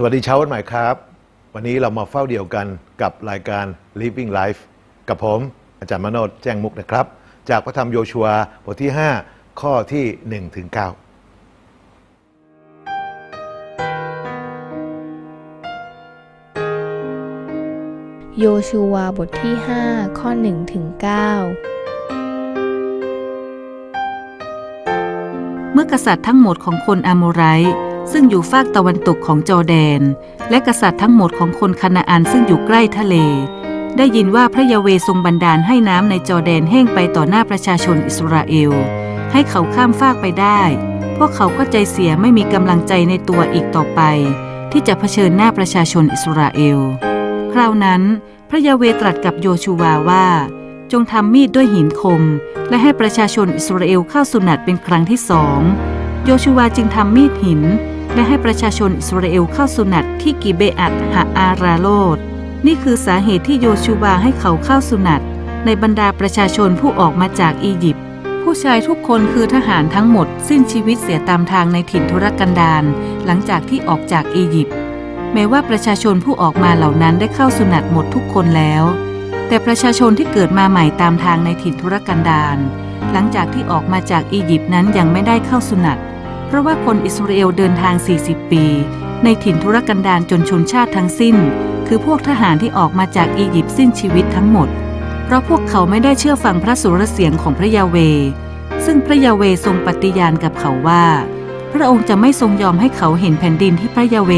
สวัสดีเช้าวันใหม่ครับ วันนี้เรามาเฝ้าเดียวกันกับรายการ Living Life กับผมอาจารย์มโนดแจ้งมุกนะครับ จากพระธรรมโยชัวบทที่ 5 ข้อที่1ถึง9โยชูวาบทที่ 5 ข้อ1ถึง9เมื่อกษัตริย์ทั้งหมดของคนอาโมไรต์ ซึ่งอยู่ฝากตะวันตกของจอแดน และกษัตริย์ทั้งหมดของคนคานาอันซึ่งอยู่ใกล้ทะเล ได้ยินว่าพระยาเวทรงบันดาลให้น้ำในจอแดนแห้งไปต่อหน้าประชาชนอิสราเอล ให้เขาข้ามฟากไปได้ พวกเขาก็ใจเสียไม่มีกำลังใจในตัวอีกต่อไป ที่จะเผชิญหน้าประชาชนอิสราเอล คราวนั้น พระยาเวตรัสกับโยชูวาว่า จงทำมีดด้วยหินคม และให้ประชาชนอิสราเอลเข้าสุนัตเป็นครั้งที่สองโยชูวาจึงทำมีดหิน และให้ประชาชนอิสราเอลเข้าสุนัตที่กิเบอัตฮาอาราโลดนี่คือสาเหตุที่โยชูวาให้เขาเข้าสุนัตในบรรดาประชาชนผู้ออกมาจากอียิปต์ผู้ชายทุกคนคือทหารทั้งหมด สิ้นชีวิตเสียตามทางในถิ่นทุรกันดารหลังจากที่ออกจากอียิปต์แม้ว่าประชาชนผู้ออกมาเหล่านั้นได้เข้าสุนัตหมดทุกคนแล้ว แต่ประชาชนที่เกิดมาใหม่ตามทางในถิ่นทุรกันดารหลังจากที่ออกมาจากอียิปต์นั้นยังไม่ได้เข้าสุนัต เพราะว่าคนอิสราเอลเดินทาง 40 ปี ในถิ่นทุรกันดารจนชนชาติทั้งสิ้น คือพวกทหารที่ออกมาจากอียิปต์สิ้นชีวิตทั้งหมด เพราะพวกเขาไม่ได้เชื่อฟังพระสุรเสียงของพระยาเว ซึ่งพระยาเวทรงปฏิญาณกับเขาว่า พระองค์จะไม่ทรงยอมให้เขาเห็นแผ่นดินที่พระยาเว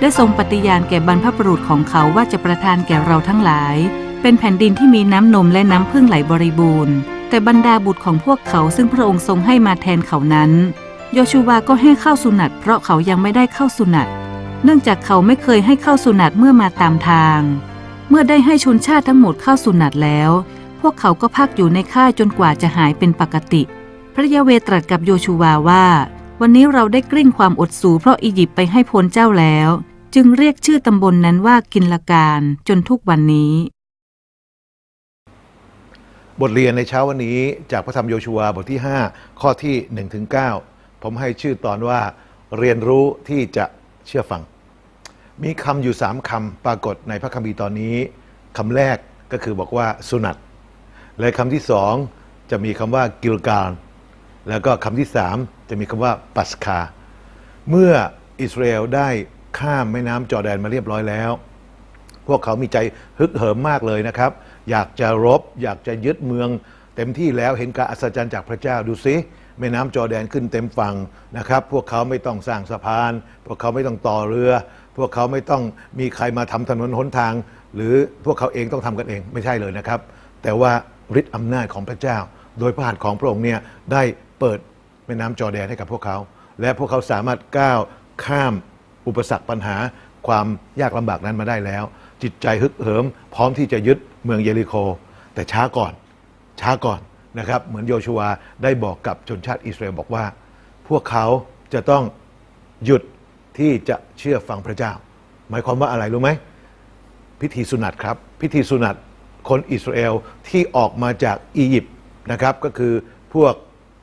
ได้ทรงปฏิญาณแก่บรรพบุรุษของเขาว่าจะประทานแก่เราทั้งหลาย เป็นแผ่นดินที่มีน้ำนมและน้ำพึ่งไหลบริบูรณ์ แต่บรรดาบุตรของพวกเขาซึ่งพระองค์ทรงให้มาแทนเขานั้น โยชูวาก็ให้เข้าสุนัตเพราะเขายังไม่ได้เข้าสุนัตเนื่องจากเขาไม่เคยให้เข้าสุนัตเมื่อมาตามทาง เมื่อได้ให้ชนชาติทั้งหมดเข้าสุนัตแล้ว พวกเขาก็พักอยู่ในค่ายจนกว่าจะหายเป็นปกติ พระยาเวตรัสกับโยชูวาว่า วันนี้เราได้กลิ้งความอดสูเพราะอียิปต์ไปให้พ้นเจ้าแล้ว จึงเรียกชื่อตำบลนนั้นว่ากินละการจนทุกวันนี้บทเรียนในเช้าวันนี้จากพระธรรมโยชัวาบทที่ 5 ข้อที่1ถึง9 ผมให้ชื่อตอนว่าเรียนรู้ที่จะเชื่อฟัง มีคำอยู่3คำปรากฏในพระคัมภีร์ตอนนี้คำแรกก็คือบอกว่าสุนัตและคำที่สองจะมีคำว่ากิลการแล้วก็คำที่สามจะมีคำว่าปัสคา เมื่ออิสราเอลได้ข้ามแม่น้ำจอแดนมาเรียบร้อยแล้ว พวกเขามีใจฮึกเหิมมากเลยนะครับ อยากจะรบ อยากจะยึดเมือง เต็มที่แล้วเห็นการอัศจรรย์จากพระเจ้าดูซิ แม่น้ำจอแดนขึ้นเต็มฝั่งนะครับ พวกเขาไม่ต้องสร้างสะพาน พวกเขาไม่ต้องต่อเรือ พวกเขาไม่ต้องมีใครมาทำถนนหนทาง หรือพวกเขาเองต้องทำกันเองไม่ใช่เลยนะครับ แต่ว่าฤทธิ์อำนาจของพระเจ้า โดยพระหัตถ์ของพระองค์เนี่ยได้เปิดแม่น้ำจอแดนให้กับพวกเขา และพวกเขาสามารถก้าวข้ามอุปสรรคปัญหาความยากลำบากนั้นมาได้แล้ว จิตใจฮึกเหิม พร้อมที่จะยึดเมืองเยริโค แต่ช้าก่อน ช้าก่อน นะครับเหมือนโยชัวได้บอกกับชนชาติอิสราเอลบอกว่า พวกเขาจะต้องหยุดที่จะเชื่อฟังพระเจ้า หมายความว่าอะไรรู้ไหมพิธีสุนัตครับ พิธีสุนัตคนอิสราเอลที่ออกมาจากอียิปต์นะครับ ก็คือพวก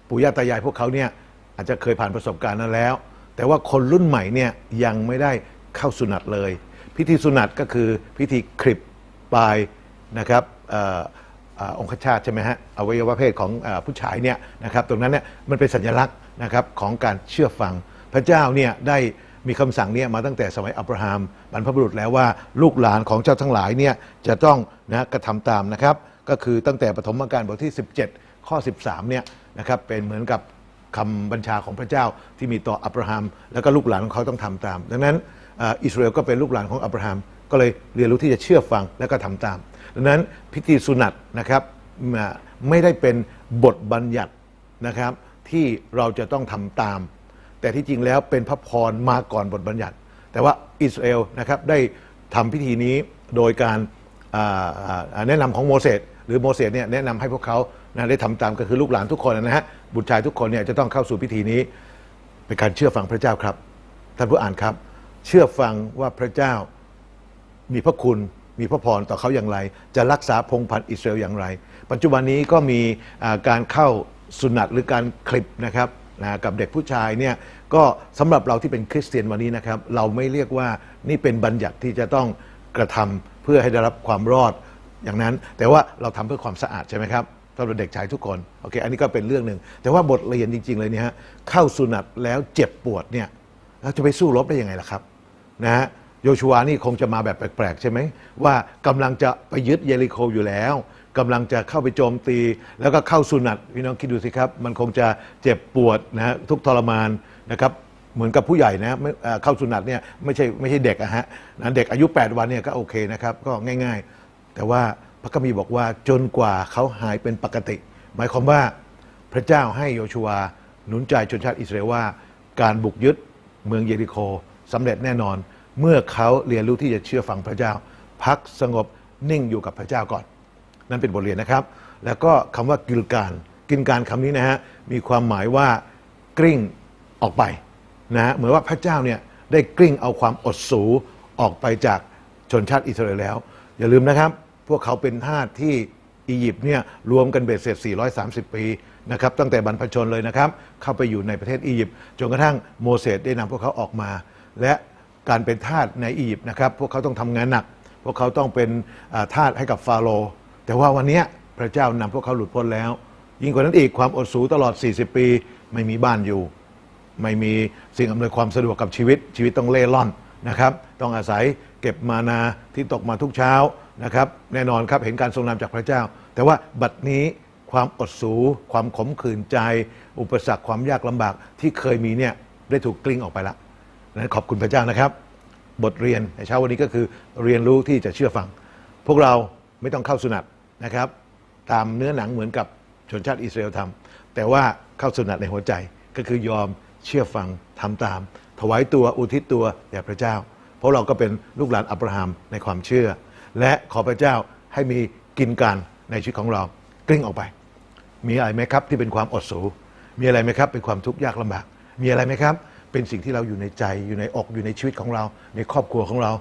ปู่ย่าตายายพวกเขาเนี่ยอาจจะเคยผ่านประสบการณ์นั้นแล้ว แต่ว่าคนรุ่นใหม่เนี่ยยังไม่ได้เข้าสุนัตเลย พิธีสุนัตก็คือพิธีคลิปปลายนะครับ องคชาตใช่ไหมฮะอวัยวะเพศของอผู้ชายเนี่ยนะครับตรงนั้นเนี่ยมันเป็นสัญลักษณ์นะครับของการเชื่อฟัง พระเจ้าเนี่ยได้มีคำสั่งเนี่ยมาตั้งแต่สมัยอับราฮัมบรรพบุรุษแล้วว่าลูกหลานของเจ้าทั้งหลายเนี่ยจะต้องนะกระทำตามนะครับก็คือตั้งแต่ปฐมกาลบทที่ 17 ข้อ 13เนี่ยนะครับเป็นเหมือนกับคำบัญชาของพระเจ้าที่มีต่ออับราฮัมแล้วก็ลูกหลานของเขาต้องทำตาม ดังนั้นอิสราเอลก็เป็นลูกหลานของอับราฮัม ก็เลยเรียนรู้ที่จะเชื่อฟังและก็ทำตาม ดังนั้นพิธีสุนัตนะครับไม่ได้เป็นบทบัญญัตินะครับที่เราจะต้องทำตาม แต่ที่จริงแล้วเป็นพระพรมาก่อนบทบัญญัติ แต่ว่าอิสราเอลนะครับได้ทำพิธีนี้โดยการแนะนำของโมเสสหรือโมเสสเนี่ยแนะนำให้พวกเขานะได้ทำตามก็คือลูกหลานทุกคนนะฮะบุตรชายทุกคนเนี่ยจะต้องเข้าสู่พิธีนี้เป็นการเชื่อฟังพระเจ้าครับท่านผู้อ่านครับ เชื่อฟังว่าพระเจ้า มีพระคุณมีพระพรต่อเขาอย่างไร จะรักษาพงพันธุ์อิสราเอลอย่างไร ปัจจุบันนี้ก็มีการเข้าสุนัตหรือการคลิปนะครับนะกับเด็กผู้ชายเนี่ยก็สำหรับเราที่เป็นคริสเตียนวันนี้นะครับ เราไม่เรียกว่านี่เป็นบัญญัติที่จะต้องกระทำเพื่อให้ได้รับความรอดอย่างนั้น แต่ว่าเราทำเพื่อความสะอาดใช่ไหมครับสำหรับเด็กชายทุกคนโอเค อันนี้ก็เป็นเรื่องหนึ่งแต่ว่าบทเรียนจริง ๆ เลยเนี่ยฮะเข้าสุนัตแล้วเจ็บปวดเนี่ยเราจะไปสู้รบได้ยังไงล่ะครับนะฮะ โยชัวนี่คงจะมาแบบแปลกๆ ใช่ไหม ว่ากำลังจะไปยึดเยริโคอยู่แล้วกำลังจะเข้าไปโจมตี แล้วก็เข้าสุนัตพี่น้องคิดดูสิครับ มันคงจะเจ็บปวดนะฮะทุกทรมานนะครับเหมือนกับผู้ใหญ่นะเข้าสุนัตเนี่ยไม่ใช่ไม่ใช่เด็กอะฮะนะเด็กอายุ 8 วันเนี่ยก็โอเคนะครับก็ง่าย ๆ แต่ว่าพระคัมภีร์บอกว่าจนกว่าเขาหายเป็นปกติ หมายความว่าพระเจ้าให้โยชัวหนุนใจชนชาติอิสราเอลว่า การบุกยึดเมืองเยริโคสำเร็จแน่นอน เมื่อเขาเรียนรู้ที่จะเชื่อฟังพระเจ้า พักสงบนิ่งอยู่กับพระเจ้าก่อน นั่นเป็นบทเรียนนะครับ แล้วก็คำว่ากิลการกิลการคำนี้นะฮะมีความหมายว่ากลิ้งออกไปนะฮะเหมือนว่าพระเจ้าเนี่ยได้กลิ้งเอาความอดสูออกไปจากชนชาติอิสราเอลแล้ว อย่าลืมนะครับ พวกเขาเป็นทาสที่อียิปต์เนี่ยรวมกันเบ็ดเสร็จ 430 ปีนะครับตั้งแต่บรรพชนเลยนะครับ เข้าไปอยู่ในประเทศอียิปต์จนกระทั่งโมเสสได้นำพวกเขาออกมา และ การเป็นทาสในอียิปต์นะครับ พวกเขาต้องทำงานหนัก พวกเขาต้องเป็นทาสให้กับฟาโรห์แต่ว่าวันนี้พระเจ้านำพวกเขาหลุดพ้นแล้ว ยิ่งกว่านั้นอีกความอดสูตลอด 40 ปี ไม่มีบ้านอยู่ ไม่มีสิ่งอำนวยความสะดวกกับชีวิต ชีวิตต้องเล่ร่อนนะครับ ต้องอาศัยเก็บมานาที่ตกมาทุกเช้านะครับ แน่นอนครับเห็นการทรงนำจากพระเจ้า แต่ว่าบัดนี้ความอดสูความขมขื่นใจ อุปสรรคความยากลำบากที่เคยมีเนี่ยได้ถูกกลิ้งออกไปแล้ว นั้นขอบคุณพระเจ้านะครับ บทเรียนในเช้าวันนี้ก็คือเรียนรู้ที่จะเชื่อฟัง พวกเราไม่ต้องเข้าสุนัตนะครับ ตามเนื้อหนังเหมือนกับชนชาติอิสราเอลทำแต่ว่าเข้าสุนัตในหัวใจก็คือยอมเชื่อฟังทำตาม ถวายตัวอุทิศตัวแด่พระเจ้า เพราะเราก็เป็นลูกหลานอับราฮัมในความเชื่อ และขอพระเจ้าให้มีกินการในชีวิตของเรากลิ้งออกไป มีอะไรไหมครับที่เป็นความอดสู มีอะไรไหมครับเป็นความทุกข์ยากลำบาก มีอะไรไหมครับ เป็นสิ่งที่เราอยู่ในใจอยู่ในอกอยู่ในชีวิตของเรา ในครอบครัวของเรา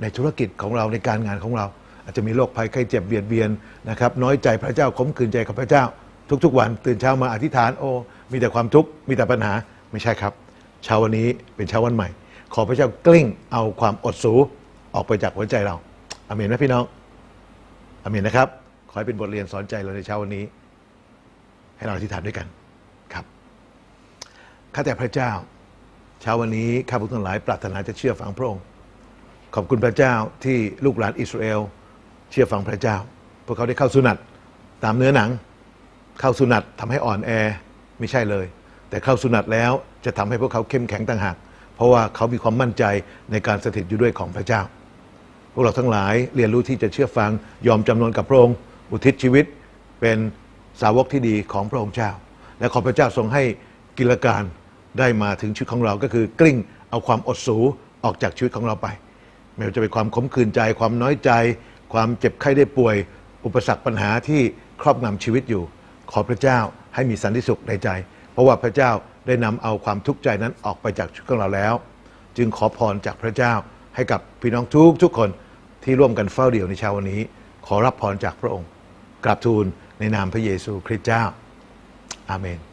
ในธุรกิจของเราในการงานของเรา อาจจะมีโรคภัยไข้เจ็บเบียดเบียนนะครับน้อยใจพระเจ้าขมขื่นใจกับพระเจ้า ทุกๆ วันตื่นเช้ามาอธิษฐานโอ้มีแต่ความทุกข์มีแต่ปัญหาไม่ใช่ครับเช้าวันนี้เป็นเช้าวันใหม่ ขอพระเจ้ากลิ้งเอาความอดสูออกไปจากหัวใจเราอาเมนไหมพี่น้องอาเมนนะครับ ขอให้เป็นบทเรียนสอนใจเราในเช้าวันนี้ ให้เราอธิษฐานด้วยกันครับข้าแต่พระเจ้า เช้าวันนี้ข้าพเจ้าทั้งหลายปรารถนาจะเชื่อฟังพระองค์ขอบคุณพระเจ้าที่ลูกหลานอิสราเอลเชื่อฟังพระเจ้า พวกเขาได้เข้าสุนัตตามเนื้อหนัง เข้าสุนัตทำให้อ่อนแอไม่ใช่เลย แต่เข้าสุนัตแล้วจะทำให้พวกเขาเข้มแข็งต่างหากเพราะว่าเขามีความมั่นใจในการสถิตอยู่ด้วยของพระเจ้า พวกเราทั้งหลายเรียนรู้ที่จะเชื่อฟังยอมจำนนกับพระองค์ อุทิศชีวิตเป็นสาวกที่ดีของพระองค์เจ้า และขอพระเจ้าทรงให้กิจการ ได้มาถึงชีวิตของเราก็คือกลิ้งเอาความอดสูออกจากชีวิตของเราไป ไม่ว่าจะเป็นความขมขื่นใจ ความน้อยใจ ความเจ็บไข้ได้ป่วย อุปสรรคปัญหาที่ครอบงำชีวิตอยู่ ขอพระเจ้าให้มีสันติสุขในใจ เพราะว่าพระเจ้าได้นำเอาความทุกข์ใจนั้นออกไปจากชีวิตของเราแล้ว จึงขอพรจากพระเจ้าให้กับพี่น้องทุกทุกคนที่ร่วมกันเฝ้าเดี่ยวในเช้าวันนี้ ขอรับพรจากพระองค์กราบทูลในนามพระเยซูคริสต์เจ้า อาเมน